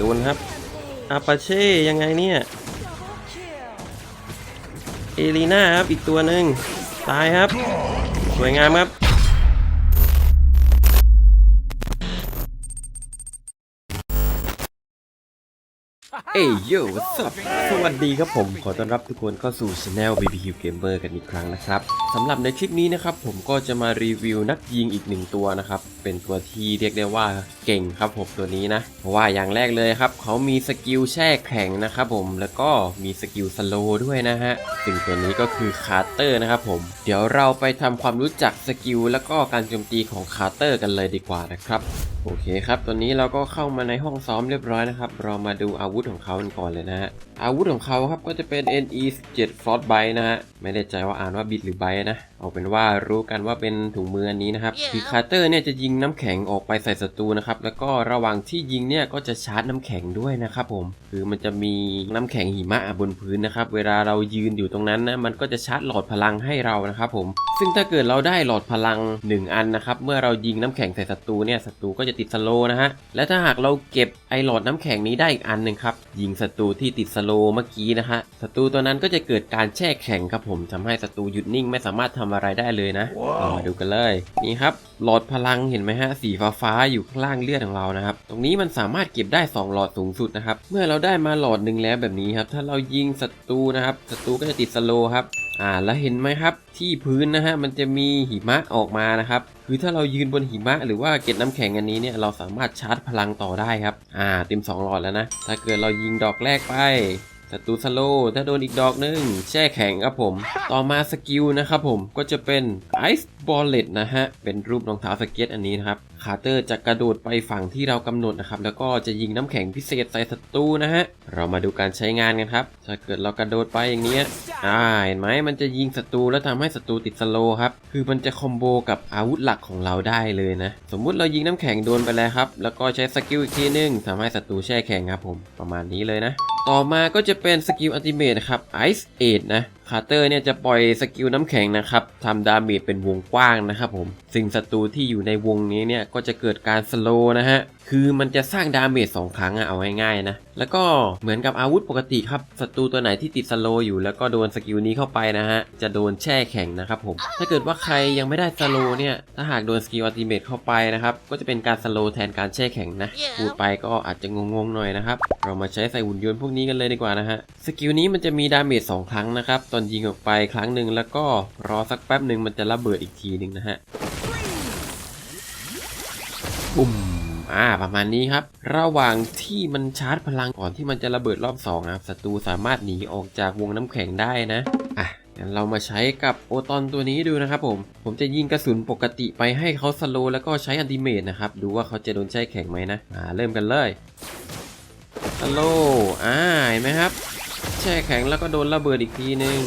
โดนครับอาปาเช่ยังไงเนี่ยเอลีน่าครับอีกตัวหนึ่งตายครับ สวยงามครับ เอ้ยโย่สวัสดีครับผมขอต้อนรับทุกคนเข้าสู่ช anel BBQ Gamer กันอีกครั้งนะครับสำหรับในคลิปนี้นะครับผมก็จะมารีวิวนักยิงอีกหนึ่งตัวนะครับเป็นตัวที่เรียกได้ว่าเก่งครับผมตัวนี้นะเพราะว่าอย่างแรกเลยครับเขามีสกิลแช่แข็งนะครับผมแล้วก็มีสกิลสโลด้วยนะฮะซึ่งตัวนี้ก็คือคาร์เตอร์นะครับผมเดี๋ยวเราไปทำความรู้จักสกิลแล้วก็การโจมตีของคาร์เตอร์กันเลยดีกว่านะครับโอเคครับตอนนี้เราก็เข้ามาในห้องซ้อมเรียบร้อยนะครับเรามาดูอาวุธของเขากันก่อนเลยนะฮะอาวุธของเขาครับก็จะเป็น NE 17 Frostbite นะฮะไม่ได้ใจว่าอ่านว่าบิดหรือไบนะ เอาเป็นว่ารู้กันว่าเป็นถุงมืออันนี้นะครับ คือคาร์เตอร์เนี่ยจะยิงน้ำแข็งออกไปใส่ศัตรูนะครับ แล้วก็ระหว่างที่ยิงเนี่ยก็จะชาร์จน้ำแข็งด้วยนะครับผม คือมันจะมีน้ำแข็งหิมะบนพื้นนะครับ เวลาเรายืนอยู่ตรงนั้นนะ มันก็จะชาร์จหลอดพลังให้เรานะครับผม ซึ่งถ้าเกิดเราได้หลอดพลัง 1 อันนะครับ เมื่อเรายิงน้ำแข็งใส่ศัตรูเนี่ย ศัตรูก็จะติดสโลว์นะฮะ และถ้าหากเราเก็บไอหลอดน้ำแข็งนี้ได้อีกอันหนึ่งครับ ยิงศัตรูที่ติดสโลว์เมื่อกี้นะฮะ ศัตรูตัวนั้นก็จะเกิดการแช่แข็งครับผมทำให้ศัตรูหยุดนิ่งไม่สามารถทำอะไรได้เลยนะเรามาดูกันเลย นี่ครับ หลอดพลังเห็นไหมฮะ สีฟ้าฟ้าๆอยู่ข้างล่างเลือดของเรานะครับ ตรงนี้มันสามารถเก็บได้ 2 หลอดสูงสุดนะครับ เมื่อเราได้มาหลอดหนึ่งแล้วแบบนี้ครับ ถ้าเรายิงศัตรูนะครับ ศัตรูก็จะติดสโลว์ครับ อ่า แล้วเห็นไหมครับ ที่พื้นนะฮะ มันจะมีหิมะออกมานะครับ คือถ้าเรายืนบนหิมะหรือว่าเกล็ดน้ำแข็งอันนี้เนี่ย เราสามารถชาร์จพลังต่อได้ครับ อ่า เต็ม 2 หลอดแล้วนะ ถ้าเกิดเรายิงดอกแรกไป ศัตรูสโลถ้าโดนอีกดอกหนึงแช่แข็งครับผม ต่อมาสกิลนะครับผมก็จะเป็น Ice Bullet นะฮะ เป็นรูปรองเท้าสเก็ตอันนี้นะครับคาร์เตอร์จะกระโดดไปฝั่งที่เรากำหนดนะครับ แล้วก็จะยิงน้ำแข็งพิเศษใส่ศัตรูนะฮะ เรามาดูการใช้งานกันครับ ถ้าเกิดเรากระโดดไปอย่างนี้อ่าเห็นไหมมันจะยิงศัตรูแล้วทำให้ศัตรูติดสโลครับ คือมันจะคอมโบกับอาวุธหลักของเราได้เลยนะ สมมุติเรายิงน้ำแข็งโดนไปแล้วครับ แล้วก็ใช้สกิลอีกทีนึงทำให้ศัตรูแช่แข็งครับผม ประมาณนี้เลยนะ ต่อมาก็จะเป็นสกิลอัลติเมทนะครับ Ice Age นะคาร์เตอร์เนี่ยจะปล่อยสกิลน้ำแข็งนะครับทำดาเมจเป็นวงกว้างนะครับผม สิ่งศัตรูที่อยู่ในวงนี้เนี่ยก็จะเกิดการสโลนะฮะ คือมันจะสร้างดาเมจสองครั้งอะเอาง่ายๆนะ แล้วก็เหมือนกับอาวุธปกติครับศัตรูตัวไหนที่ติดสโลว์อยู่ แล้วก็โดนสกิลนี้เข้าไปนะฮะ จะโดนแช่แข็งนะครับผม ถ้าเกิดว่าใครยังไม่ได้สโลว์เนี่ย ถ้าหากโดนสกิลอัลติเมทเข้าไปนะครับ ก็จะเป็นการสโลว์แทนการแช่แข็งนะ พูดไปก็อาจจะงงๆหน่อยนะครับ เรามาใช้ใส่หุ่นยนต์พวกนี้กันเลยดีกว่านะฮะ สกิลนี้มันจะมีดาเมจสองครั้งนะครับตอนยิงออกไปครั้งหนึ่งแล้วก็รอสักแป๊บหนึ่งมันจะระเบิดอีกทีหนึ่งนะฮะปุ่ม อ่าประมาณนี้ครับ ระหว่างที่มันชาร์จพลังก่อนที่มันจะระเบิดรอบ2นะครับศัตรูสามารถหนีออกจากวงน้ำแข็งได้นะอะงั้นเรามาใช้กับโอตอนตัวนี้ดูนะครับผม ผมจะยิงกระสุนปกติไปให้เขาสโลแล้วก็ใช้อันติเมตนะครับ ดูว่าเขาจะโดนแช่แข็งไหมนะ อ่า เริ่มกันเลยสโลอ่าเห็นไหมครับ แช่แข็งแล้วก็โดนระเบิดอีกทีนึง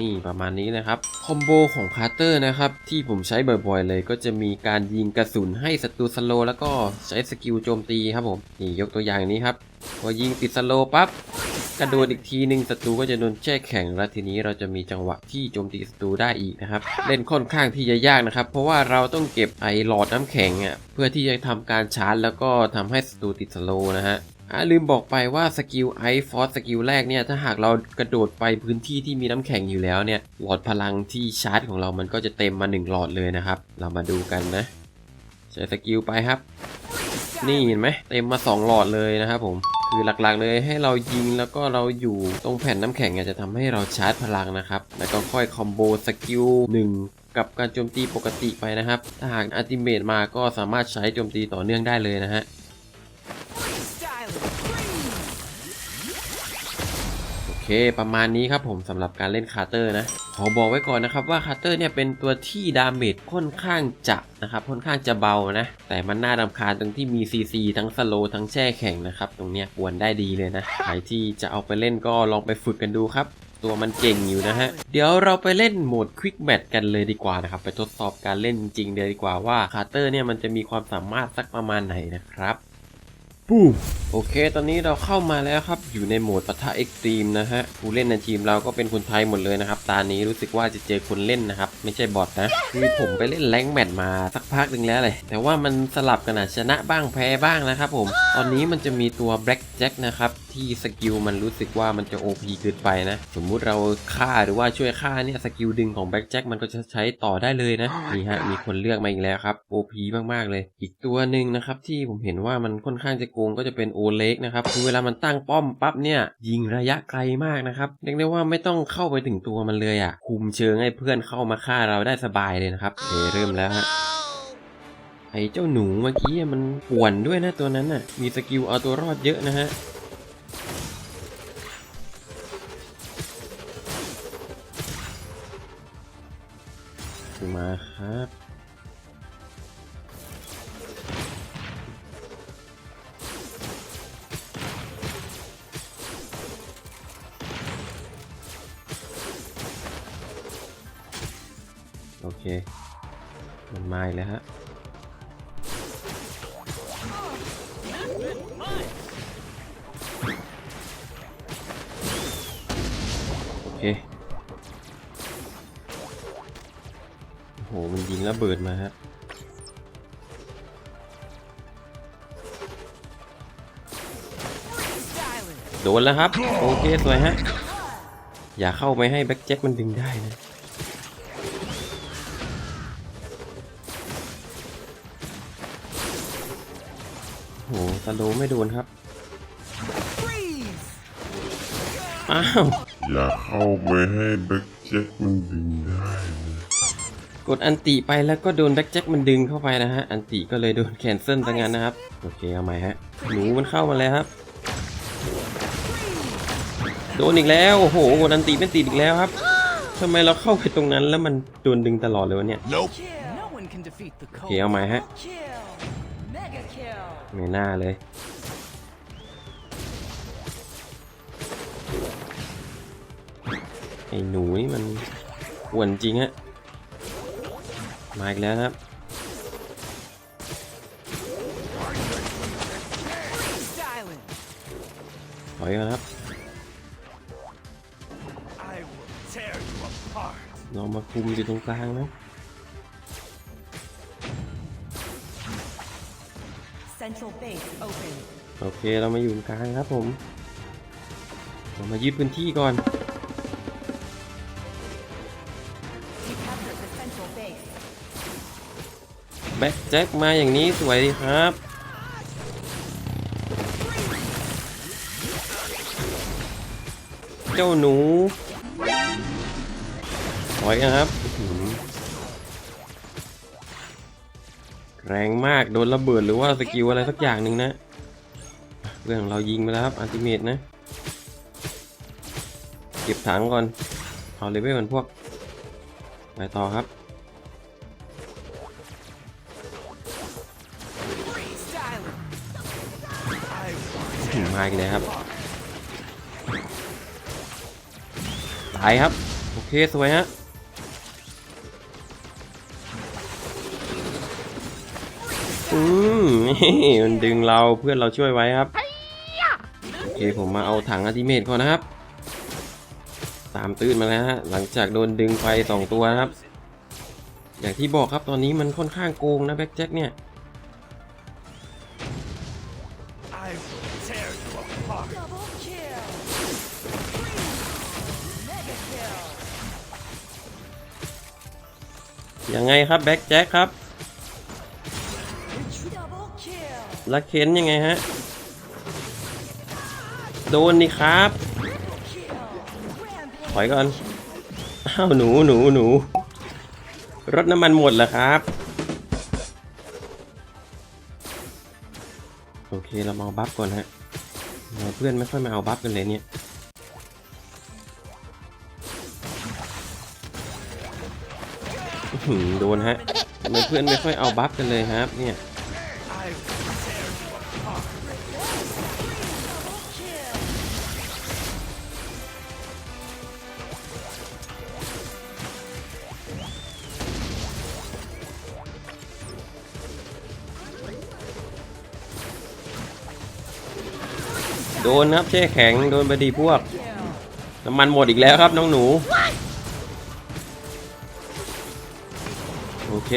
นี่ประมาณนี้นะครับคอมโบของคาร์เตอร์นะครับที่ผมใช้บ่อยๆเลยก็จะมีการยิงกระสุนให้ศัตรูสโลแล้วก็ใช้สกิลโจมตีครับผมนี่ยกตัวอย่างนี้ครับพอยิงติดสโลปั๊บกระโดดอีกทีหนึ่งศัตรูก็จะโดนแช่แข็งและทีนี้เราจะมีจังหวะที่โจมตีศัตรูได้อีกนะครับเล่นค่อนข้างที่จะยากนะครับ เพราะว่าเราต้องเก็บไอหลอดน้ำแข็งอะเพื่อที่จะทำการชาร์จแล้วก็ทำให้ศัตรูติดสโลนะฮะ อ่าลืมบอกไปว่าสกิลไอฟอสสกิลแรกเนี่ย ถ้าหากเรากระโดดไปพื้นที่ที่มีน้ำแข็งอยู่แล้วเนี่ย หลอดพลังที่ชาร์จของเรามันก็จะเต็มมา 1 หลอดเลยนะครับ เรามาดูกันนะ ใช้สกิลไปครับ นี่เห็นไหมเต็มมา 2 หลอดเลยนะครับผมคือหลักๆเลยให้เรายิงแล้วก็เราอยู่ตรงแผ่นน้ำแข็งเนี่ยจะทำให้เราชาร์จพลังนะครับ แล้วก็ค่อยคอมโบสกิล1กับการโจมตีปกติไปนะครับ ถ้าหากอัติเมตมาก็สามารถใช้โจมตีต่อเนื่องได้เลยนะฮะ เคประมาณนี้ครับผมสำหรับการเล่นคาร์เตอร์นะ ขอบอกไว้ก่อนนะครับว่าคาร์เตอร์เนี่ยเป็นตัวที่ดาเมจค่อนข้างจะนะครับค่อนข้างจะเบานะ แต่มันน่ารำคาญตรงที่มี CC ทั้งสโลทั้งแช่แข็งนะครับ ตรงเนี้ยควรได้ดีเลยนะใครที่จะเอาไปเล่นก็ลองไปฝึกกันดูครับตัวมันเก่งอยู่นะฮะ เดี๋ยวเราไปเล่นโหมดควิกแมทกันเลยดีกว่านะครับ ไปทดสอบการเล่นจริงเลยดีกว่าว่าคาร์เตอร์เนี่ยมันจะมีความสามารถสักประมาณไหนนะครับ ปูมโอเค ตอนนี้เราเข้ามาแล้วครับ อยู่ในโหมดปะทะเอ็กซ์ตรีมนะฮะ ผู้เล่นในทีมเราก็เป็นคนไทยหมดเลยนะครับ ตานี้รู้สึกว่าจะเจอคนเล่นนะครับ ไม่ใช่บอทนะ คือผมไปเล่นแรงค์แมตช์มาสักพักหนึ่งแล้วเลย แต่ว่ามันสลับกันอะชนะบ้างแพ้บ้างนะครับผม ตอนนี้มันจะมีตัวแบล็กแจ็คนะครับ ที่สกิลมันรู้สึกว่ามันจะ OP เกินไปนะ สมมุติเราฆ่าหรือว่าช่วยฆ่าเนี่ยสกิลดึงของแบล็กแจ็คมันก็จะใช้ต่อได้เลยนะนี่ฮะมีคนเลือกมาอีกแล้วครับ OP มากๆเลย อีกตัวหนึ่งนะครับที่ผมเห็นว่ามันค่อนข้างจะโกงก็จะเป็นโอเล็กนะครับคือเวลามันตั้งป้อมปั๊บเนี่ยยิงระยะไกลมากนะครับเรียกได้ว่าไม่ต้องเข้าไปถึงตัวมันเลยอะ่ะคุมเชิงให้เพื่อนเข้ามาฆ่าเราได้สบายเลยนะครับเเริ่มแล้วฮะไอ้เจ้าหนูเมื่อกี้มันป่วนด้วยนะตัวนั้นน่ะ มีสกิลเอาตัวรอดเยอะนะฮะ มาครับโอเค มันมาอีกแล้วฮะโอเค มันยิงแล้วเบิดมาฮะโดนแล้วครับ โอเคสวยฮะ อย่าเข้าไปให้แบ็คแจ็คมันดึงได้นะโหสโลไม่โดนครับ อ้าว อย่าเข้าไปให้แบ็คแจ็คมันดึงได้นะ กดอันติไปแล้วก็โดนแบ็คแจ็คมันดึงเข้าไปนะฮะ อันติก็เลยโดนแคนเซิลซะงั้นนะครับ โอเคเอาใหม่ฮะ หนูมันเข้ามาแล้วครับ โดนอีกแล้ว โอ้โห กดอันติไม่ติดอีกแล้วครับทำไมเราเข้าไปตรงนั้นแล้วมันโดนดึงตลอดเลยวะเนี่ย Nope No one can defeat the โอ cold. เคเอาใหม่ฮะ Kill. Mega kill. ไม่น่าเลยไอ้หนูนี่มันหวนจริงฮะ มาอีกแล้วนะครับ Silent. ถอยก่อนครับ I will tear you apart เรามาคุมอยู่ตรงกลางนะ Central base open. โอเคเรามาอยู่ตรงกลางครับผม เรามายึดพื้นที่ก่อน แบ็คแจ็คมาอย่างนี้สวยดีครับ เจ้าหนูถอยนะครับแรงมากโดนระเบิดหรือว่าสกิลอะไรสักอย่างหนึ่งนะ เรื่องเรายิงไปแล้วครับอัลติเมตนะ เก็บถังก่อน เอาเลเวลก่อนพวก ไปต่อครับ มาอีกแล้วครับตายครับ โอเค สวยฮะอืมมันดึงเราเพื่อนเราช่วยไว้ครับโอเคผมมาเอาถังอัติเมทก่อนนะครับ ตามตื้นมาแล้วฮะหลังจากโดนดึงไปสองตัวครับ อย่างที่บอกครับตอนนี้มันค่อนข้างโกงนะแบ็คแจ็คเนี่ย ยังไงครับแบ็คแจ็คครับลักเคนยังไงฮะ โดนนี่ครับ ถอยก่อน อ้าวหนูหนูหนู รถน้ำมันหมดแล้วครับ โอเคเรามาเอาบัฟก่อนฮะ เพื่อนไม่ค่อยมาเอาบัฟกันเลยเนี่ย โดนฮะทำไมเพื่อนไม่ค่อยเอาบัฟกันเลยครับ เนี่ยโดนครับแช่แข็งโดนไปดีพวกน้ำมันหมดอีกแล้วครับน้องหนู เค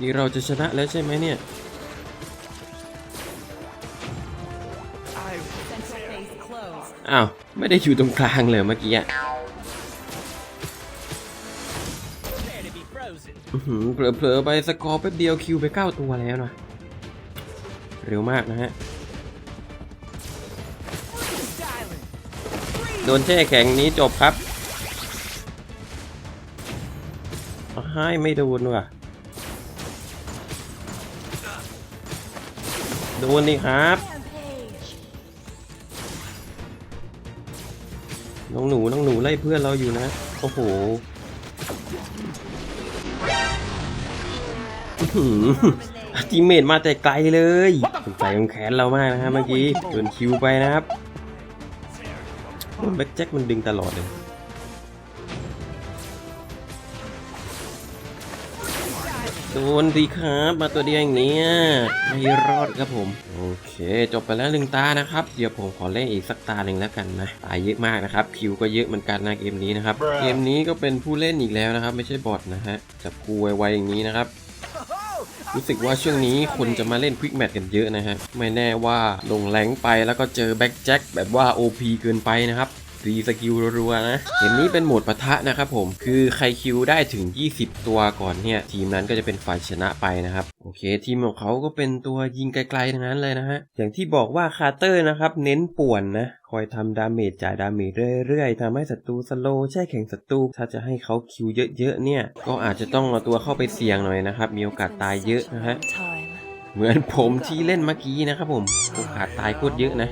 นี่เราจะชนะแล้วใช่ไหมเนี่ย อ้าว ไม่ได้อยู่ตรงกลางเลยเมื่อกี้อะเผลอๆไปสกอร์แป๊บเดียวคิวไป 9 ตัวแล้วนะ เร็วมากนะฮะ โดนแช่แข็งนี้จบครับ ให้ายไม่โดนว่ะ โดนดิครับ Rampage. น้องหนูน้องหนูไล่เพื่อนเราอยู่นะ โอ้โหอื้อหือทีมเมทมาแต่ไกลเลยสงสัยมันแค้นเรามากนะฮะเมื่อกี้โดนคิวไปนะครับโดนแบ็คแจ็คมันดึงตลอดเลย โดนดีครับ มาตัวเดียวอย่างเนี้ยไม่รอดครับผม โอเค จบไปแล้วหนึ่งตานะครับ เดี๋ยวผมขอเล่นอีกสักตาหนึ่งแล้วกันนะตายเยอะมากนะครับ คิวก็เยอะเหมือนกันนะเกมนี้นะครับ เกมนี้ก็เป็นผู้เล่นอีกแล้วนะครับ ไม่ใช่บอทนะฮะจับคูไวๆอย่างนี้นะครับรู้สึกว่าช่วงนี้คนจะมาเล่นควิกแมทกันเยอะนะฮะ ไม่แน่ว่าลงแรงค์ไปแล้วก็เจอแบ็กแจ็คแบบว่า OP เกินไปนะครับ รีสกิลรัวๆนะเกมนี้เป็นโหมดปะทะนะครับผมคือใครคิวได้ถึง 20 ตัวก่อนเนี่ย ทีมนั้นก็จะเป็นฝ่ายชนะไปนะครับ โอเค ทีมของเขาก็เป็นตัวยิงไกลๆทั้งนั้นเลยนะฮะอย่างที่บอกว่าคาร์เตอร์นะครับ เน้นป่วนนะคอยทำดาเมจจ่ายดาเมจเรื่อยๆทำให้ศัตรูสโลแช่แข็งศัตรูถ้าจะให้เขาคิวเยอะๆเนี่ย ก็อาจจะต้องเอาตัวเข้าไปเสี่ยงหน่อยนะครับ มีโอกาสตายเยอะนะฮะเหมือนผมที่เล่นเมื่อกี้นะครับผมโอกาสตายโคตรเยอะนะ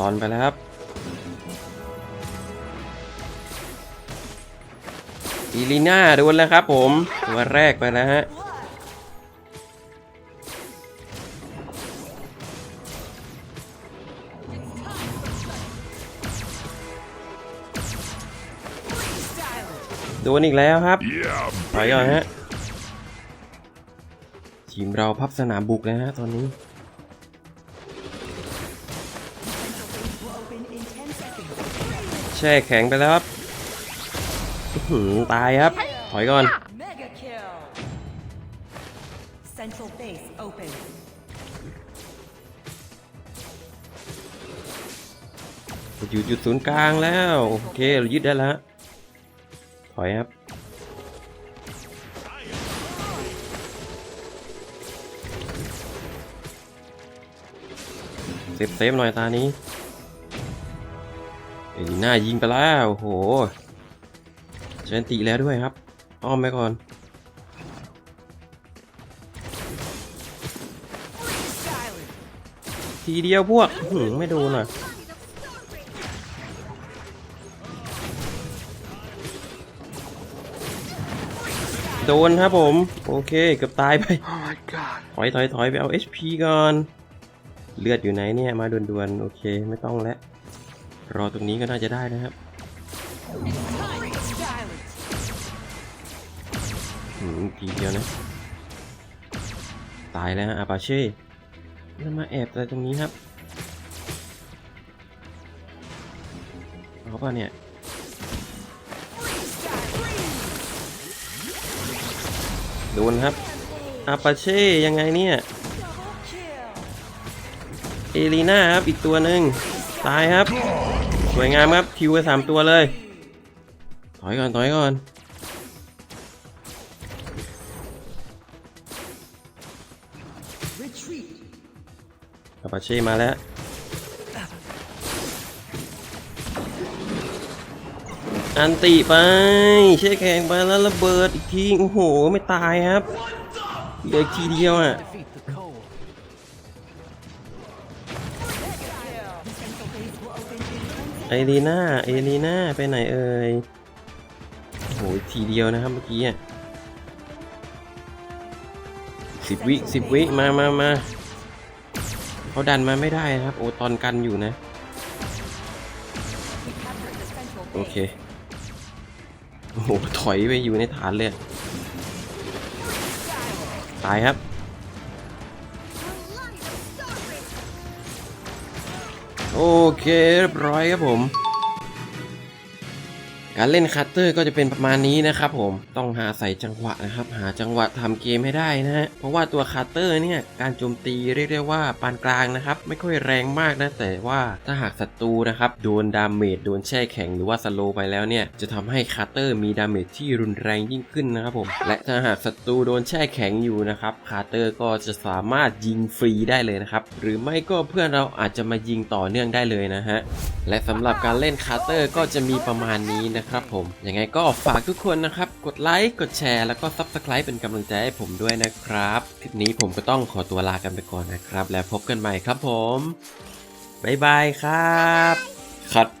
ตอนไปแล้วครับอีลีน่าโดนแล้วครับผมตัวแรกไปแล้วฮะโดนอีกแล้วครับ Yeah, ถอยก่อนฮะทีมเราพับสนามบุกแล้วฮะตอนนี้ แช่แข็งไปแล้วครับอื้อหือตายครับ ถอยก่อน Mega kill. Central base open. อยู่จุดศูนย์กลางแล้ว โอเคเรายึดได้แล้วถอยครับเซฟเซฟหน่อยตานี้เอ็นหน้ายิงไปแล้วโอ้โหเชนติแล้วด้วยครับ อ้อมไปก่อน ทีเดียวพวกอื้อหือไม่โดนอะโดนครับผม โอเคเกือบตายไป ถอยถอยถอยไปเอา HP ก่อน เลือดอยู่ไหนเนี่ย มาด่วนๆ โอเค ไม่ต้องแล้ว รอตรงนี้ก็น่าจะได้นะครับหืมทีเดียวนะ ตายแล้วอาปาเช่แล้วมาแอบอะไรตรงนี้ครับเอาป่ะเนี่ยโดนครับอาปาเช่ยังไงเนี่ย เอลีน่าครับอีกตัวหนึ่ง ตายครับ สวยงามครับคิวไปสามตัวเลย ถอยก่อนถอยก่อนอาปาเช่มาแล้วอันติไป เช่แข็งไปแล้วระเบิดอีกทีโอ้โห ไม่ตายครับเหลืออีกทีเดียวอะ ไอรีน่าเอรีน่าไปไหนเอ่ยโอ้โหทีเดียวนะครับเมื่อกี้อะสิบวิสิบวิมามามาเขาดันมาไม่ได้นะครับ โอตอนกันอยู่นะ โอเค โอ้โห ถอยไปอยู่ในฐานเลย ตายครับ โอเคเรียบร้อยครับผม การเล่นคัตเตอร์ก็จะเป็นประมาณนี้นะครับผมต้องหาใส่จังหวะนะครับ หาจังหวะทำเกมให้ได้นะฮะเพราะว่าตัวคัตเตอร์เนี่ยการโจมตีเรียกได้ว่าปานกลางนะครับ ไม่ค่อยแรงมากนะแต่ว่าถ้าหากศัตรูนะครับโดนดาเมจโดนแช่แข็งหรือว่าสโลไปแล้วเนี่ยจะทำให้คัตเตอร์มีดาเมจที่รุนแรงยิ่งขึ้นนะครับผมและถ้าหากศัตรูโดนแช่แข็งอยู่นะครับคัตเตอร์ก็จะสามารถยิงฟรีได้เลยนะครับหรือไม่ก็เพื่อนเราอาจจะมายิงต่อเนื่องได้เลยนะฮะและสำหรับการเล่นคาร์เตอร์ก็จะมีประมาณนี้นะครับผม ยังไงก็ฝากทุกคนนะครับ กดไลค์ กดแชร์ แล้วก็ Subscribe เป็นกำลังใจให้ผมด้วยนะครับ คลิปนี้ผมก็ต้องขอตัวลากันไปก่อนนะครับ แล้วพบกันใหม่ครับผม บ๊ายบายครับคัด